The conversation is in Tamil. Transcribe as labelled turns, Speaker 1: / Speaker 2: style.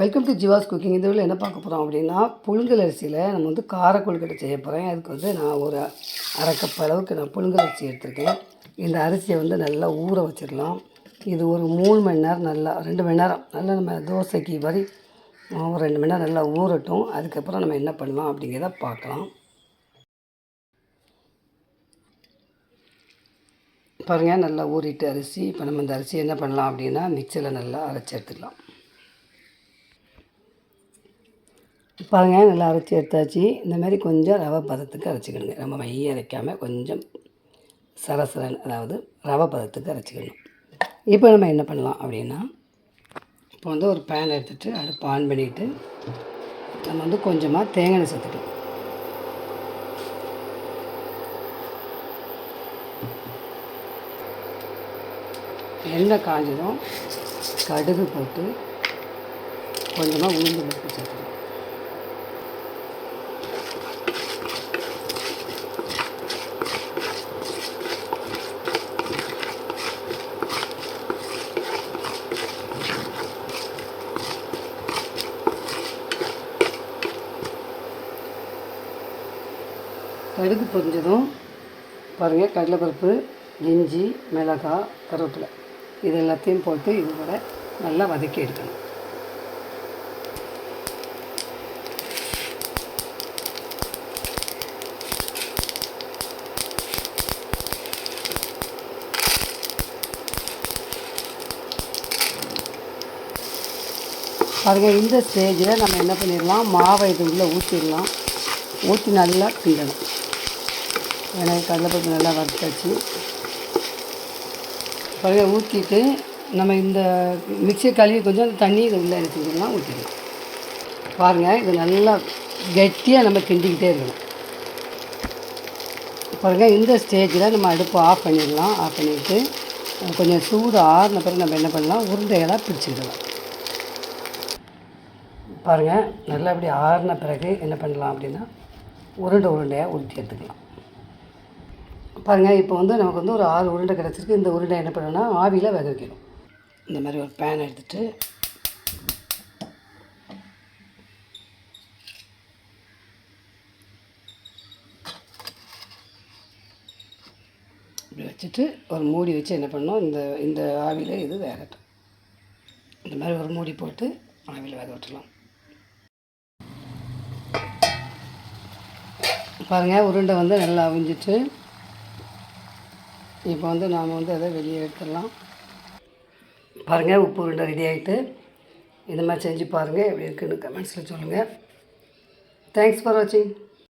Speaker 1: வெல்கம் டு ஜிவாஸ் குக்கிங் இந்த வீடியோவில் என்ன பார்க்க போகிறோம் அப்படின்னா புழுங்கல் அரிசியில் நம்ம வந்து கார கொழுக்கட்டை செய்ய போகிறேன் அதுக்கு வந்து நான் ஒரு அரை கப் அளவுக்கு நான் புழுங்கல் அரிசி எடுத்திருக்கேன். இந்த அரிசியை வந்து நல்லா ஊற வச்சிடலாம். இது ஒரு மூணு மணி நேரம் நல்லா ரெண்டு மணி நேரம் நல்லா நம்ம தோசைக்கு மாதிரி ஒரு ரெண்டு மணி நேரம் நல்லா ஊறட்டும். அதுக்கப்புறம் நம்ம என்ன பண்ணலாம் அப்படிங்கிறத பார்க்கலாம். பாருங்கள் நல்லா ஊறிட்டு அரிசி. இப்போ நம்ம இந்த அரிசி என்ன பண்ணலாம் அப்படின்னா மிக்சியில் நல்லா அரைச்சி எடுத்துக்கலாம். பாருங்கள் நல்லா அரைச்சி எடுத்தாச்சு. இந்த மாதிரி கொஞ்சம் ரவை பதத்துக்கு அரைச்சிக்கணுங்க. நம்ம மைய அரைக்காமல் கொஞ்சம் சரசரன் அதாவது ரவை பதத்துக்கு அரைச்சிக்கணும். இப்போ நம்ம என்ன பண்ணலாம் அப்படின்னா இப்போ வந்து ஒரு பேன் எடுத்துகிட்டு அடுப்பு ஆன் பண்ணிவிட்டு நம்ம வந்து கொஞ்சமாக தேங்காய் எண்ணெய் சேர்த்துக்கலாம். எண்ணெய் காஞ்சதும் கடுகு போட்டு கொஞ்சமாக உளுந்து பருப்பு சேர்த்துக்கணும் கடுகு பொரிஞ்சதும் பாருங்கள் கடலைப்பருப்பு இஞ்சி மிளகாய் கருவேப்பிலை. இது எல்லாத்தையும் போட்டு இது கூட நல்லா வதக்கி எடுக்கணும். பாருங்கள் இந்த ஸ்டேஜில் நம்ம என்ன பண்ணிடலாம்? மாவை இது உள்ளே ஊற்றிடலாம் ஊற்றி நல்லா கிண்டணும். எனக்கு கடலைப்பருப்பு நல்லா வறுத்தாச்சு. பாருங்கள் ஊற்றிட்டு நம்ம இந்த மிக்சி கழுவி கொஞ்சம் அந்த தண்ணி இது உள்ளே எடுத்துக்கலாம் ஊற்றிடணும் பாருங்கள் இது நல்லா கெட்டியாக நம்ம கிண்டிக்கிட்டே இருக்கணும். பாருங்கள் இந்த ஸ்டேஜில் நம்ம அடுப்பு ஆஃப் பண்ணிடலாம். ஆஃப் பண்ணிவிட்டு கொஞ்சம் சூடு ஆறின பிறகு நம்ம என்ன பண்ணலாம்? உருண்டைகளாக பிடிச்சிக்கிடலாம். பாருங்கள் நல்லா இப்படி ஆறின பிறகு என்ன பண்ணலாம் அப்படின்னா உருண்டை உருண்டையாக உருட்டி எடுத்துக்கலாம். பாருங்கள் இப்போ வந்து நமக்கு வந்து ஒரு ஆறு உருண்டை கிடச்சிருக்கு. இந்த உருண்டை என்ன பண்ணணும்னா ஆவியில் வேக வைக்கணும். இந்த மாதிரி ஒரு பேன் எடுத்துகிட்டு இப்படி வச்சுட்டு ஒரு மூடி வச்சு என்ன பண்ணோம் இந்த இந்த ஆவியில் இது வேகட்டும். இந்த மாதிரி ஒரு மூடி போட்டு ஆவியில் வேக விட்டுலாம் பாருங்கள் உருண்டை வந்து நல்லா அவிஞ்சிட்டு இப்போ வந்து நாம் வந்து அதை வெளியே எடுத்துடலாம். பாருங்கள் உப்பு உருண்டை ரெடி ஆகிட்டு இந்த மாதிரி செஞ்சு பாருங்கள் எப்படி இருக்குன்னு கமெண்ட்ஸில் சொல்லுங்கள் தேங்க்ஸ் ஃபார் வாட்சிங்